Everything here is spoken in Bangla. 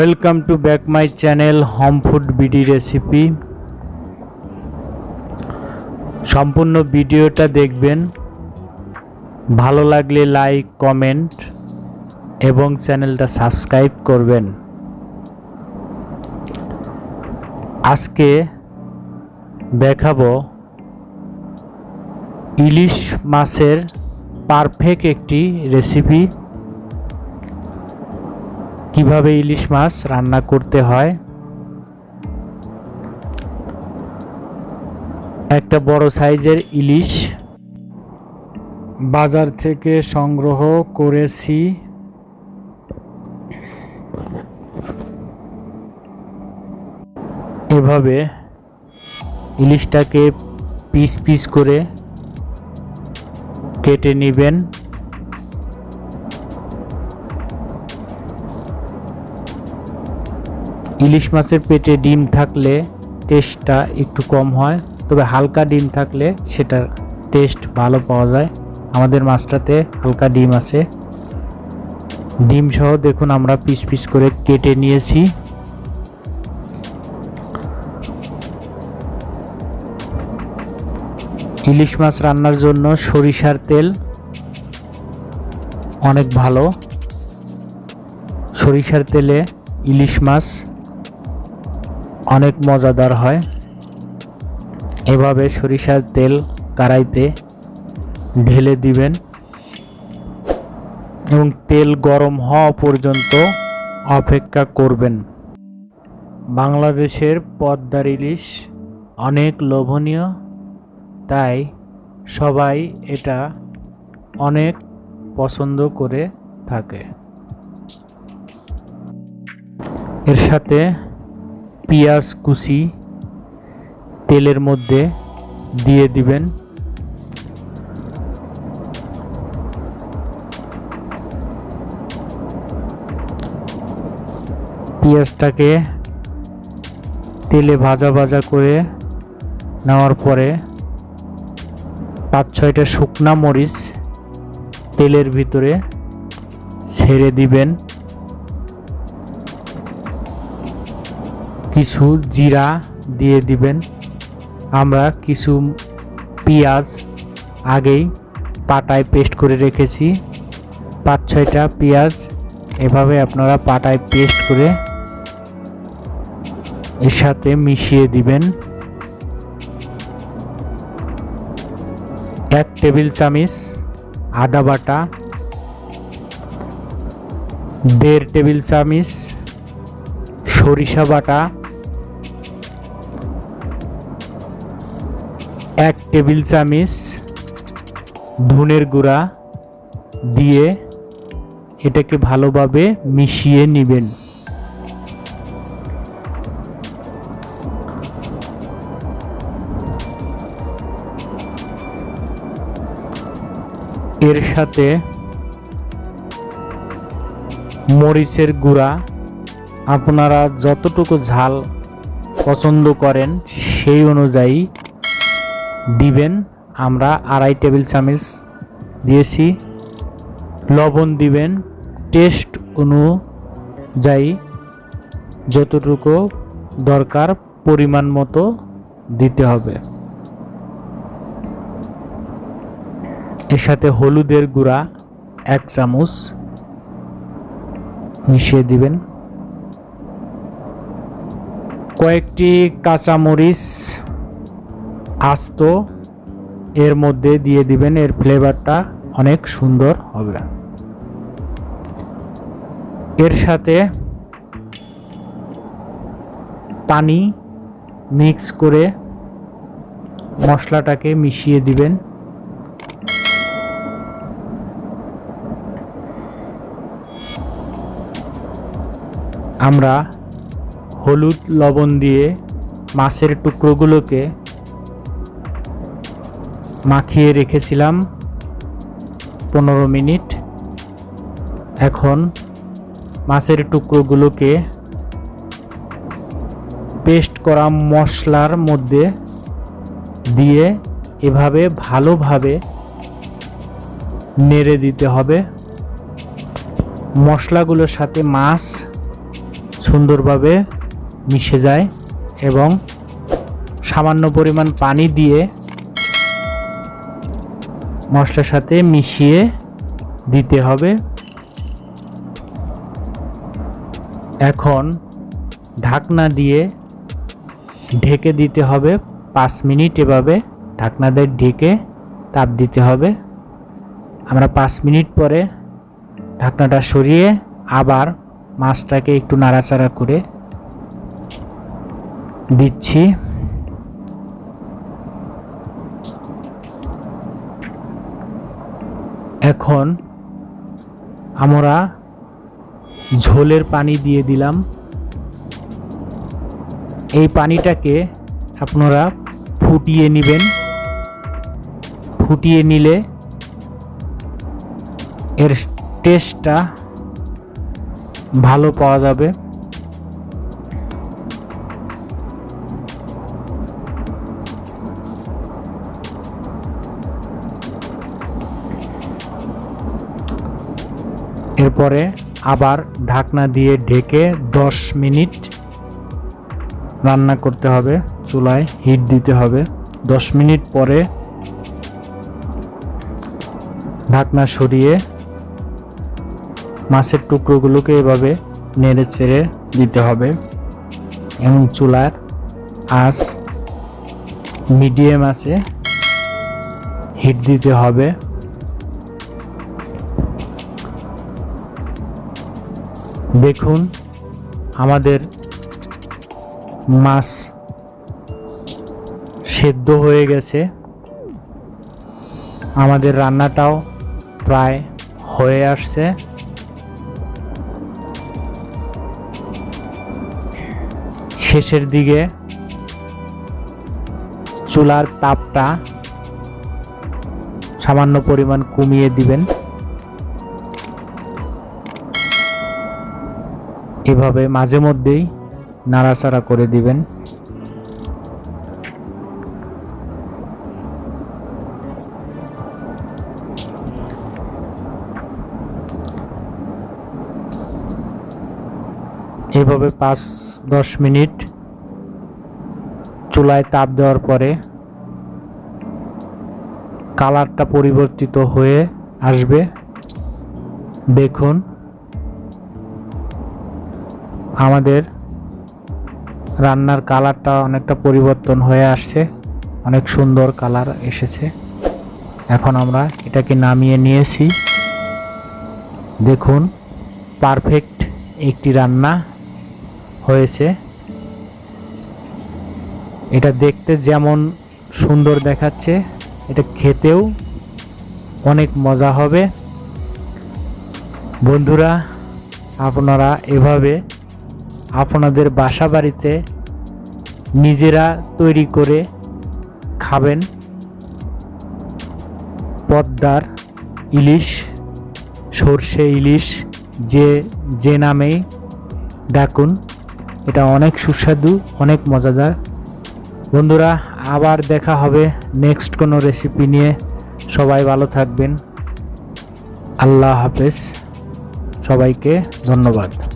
Welcome to back my channel home food BD recipe সম্পূর্ণ ভিডিওটা দেখবেন। ভালো লাগলে লাইক কমেন্ট এবং চ্যানেলটা সাবস্ক্রাইব করবেন। আজকে দেখাবো ইলিশ মাছের পারফেক্ট একটি রেসিপি কীভাবে ইলিশ মাছ রান্না করতে হয়? একটা বড় সাইজের ইলিশ বাজার থেকে সংগ্রহ করেছি। এভাবে ইলিশটাকে পিস পিস করে কেটে নেবেন। ইলিশ মাছের পেটে ডিম থাকলে টেস্টটা একটু কম হয়, তবে হালকা ডিম থাকলে সেটার টেস্ট ভালো পাওয়া যায়। আমাদের মাছটাতে হালকা ডিম আছে। ডিম সহ দেখুন আমরা পিস পিস করে কেটে নিয়েছি। ইলিশ মাছ রান্নার জন্য সরিষার তেল অনেক ভালো। সরিষার তেলে ইলিশ মাছ অনেক মজাদার হয়। এভাবে সরিষার তেল কড়াইতে ঢেলে দিবেন এবং তেল গরম হওয়া পর্যন্ত অপেক্ষা করবেন। বাংলাদেশের পদ্মার ইলিশ অনেক লোভনীয়, তাই সবাই এটা অনেক পছন্দ করে থাকে। এর সাথে পেঁয়াজ কুচি তেলের মধ্যে দিয়ে দিবেন। পেঁয়াজটাকে তেলে ভাজা ভাজা করে নেওয়ার পরে পাঁচ ছয়টা শুকনা মরিচ তেলের ভিতরে ছেড়ে দিবেন। কিছু জিরা দিয়ে দিবেন। আমরা কিছু পেঁয়াজ আগেই পাটায় পেস্ট করে রেখেছি। পাঁচ ছয়টা পেঁয়াজ এভাবে আপনারা পাটায় পেস্ট করে এর সাথে মিশিয়ে দিবেন। এক টেবিল চামচ আদা বাটা, দেড় টেবিল চামচ সরিষা বাটা এক টেবিল চামচ ধনের গুঁড়া দিয়ে এটাকে ভালোভাবে মিশিয়ে নেবেন। এর সাথে মরিচের গুঁড়া আপনারা যতটুকু ঝাল পছন্দ করেন সেই অনুযায়ী দিবেন। আমরা আড়াই টেবিল চামচ দিয়েছি। লবণ দিবেন। টেস্ট অনুযায়ী যতটুকু দরকার পরিমাণ মতো দিতে হবে। এর সাথে হলুদের গুঁড়া এক চামচ মিশিয়ে দিবেন। কয়েকটি কাঁচামরিচ আস্ত, এর মধ্যে দিয়ে দিবেন, এর ফ্লেভারটা অনেক সুন্দর হবে। এর সাথে পানি মিক্স করে মশলাটাকে মিশিয়ে দিবেন। আমরা হলুদ, লবণ দিয়ে মাছের টুকরোগুলোকে মাখিয়ে রেখেছিলাম পনেরো মিনিট। এখন মাছের টুকরোগুলোকে পেস্ট করা মশলার মধ্যে দিয়ে এভাবে ভালোভাবে নেড়ে দিতে হবে। মশলাগুলোর সাথে মাছ সুন্দরভাবে মিশে যায় এবং সামান্য পরিমাণ পানি দিয়ে মশলার সাথে মিশিয়ে দিতে হবে। এখন ঢাকনা দিয়ে ঢেকে দিতে হবে। পাঁচ মিনিট এভাবে ঢাকনা দিয়ে ঢেকে তাপ দিতে হবে। আমরা পাঁচ মিনিট পরে ঢাকনাটা সরিয়ে আবার মাছটাকে একটু নাড়াচাড়া করে দিচ্ছি। এখন আমরা ঝোলের পানি দিয়ে দিলাম। এই পানিটাকে আপনারা ফুটিয়ে নেবেন। ফুটিয়ে নিলে এর টেস্টটা ভালো পাওয়া যাবে। এরপরে আবার ঢাকনা দিয়ে ঢেকে দশ মিনিট রান্না করতে হবে। চুলায় হিট দিতে হবে। দশ মিনিট পরে ঢাকনা সরিয়ে মাছের টুকরোগুলোকে এভাবে নেড়ে চেড়ে দিতে হবে এবং চুলার আঁচ মিডিয়াম আছে হিট দিতে হবে। দেখুন, আমাদের মাছ সেদ্ধ হয়ে গেছে। আমাদের রান্নাটাও প্রায় হয়ে আসছে। শেষের দিকে চুলার তাপটা সামান্য পরিমাণ কমিয়ে দিবেন। এভাবে মাঝে মধ্যেই নাড়াচাড়া করে দিবেন। এভাবে পাঁচ, দশ মিনিট চুলায় তাপ দেওয়ার পরে কালারটা পরিবর্তিত হয়ে আসবে। দেখুন। আমাদের রান্নার কালারটা অনেকটা পরিবর্তন হয়ে আসছে। অনেক সুন্দর কালার এসেছে। এখন আমরা এটাকে নামিয়ে নিয়েছি। দেখুন, পারফেক্ট একটি রান্না হয়েছে। এটা দেখতে যেমন সুন্দর দেখাচ্ছে, এটা খেতেও অনেক মজা হবে। বন্ধুরা, আপনারা এভাবে আপনাদের বাসা বাড়িতে নিজেরা তৈরি করে খাবেন পদ্মার ইলিশ, সর্ষে ইলিশ, যে যে নামেই ডাকুন। এটা অনেক সুস্বাদু, অনেক মজাদার। বন্ধুরা, আবার দেখা হবে নেক্সট কোনো রেসিপি নিয়ে। সবাই ভালো থাকবেন। আল্লাহ হাফেজ। সবাইকে ধন্যবাদ।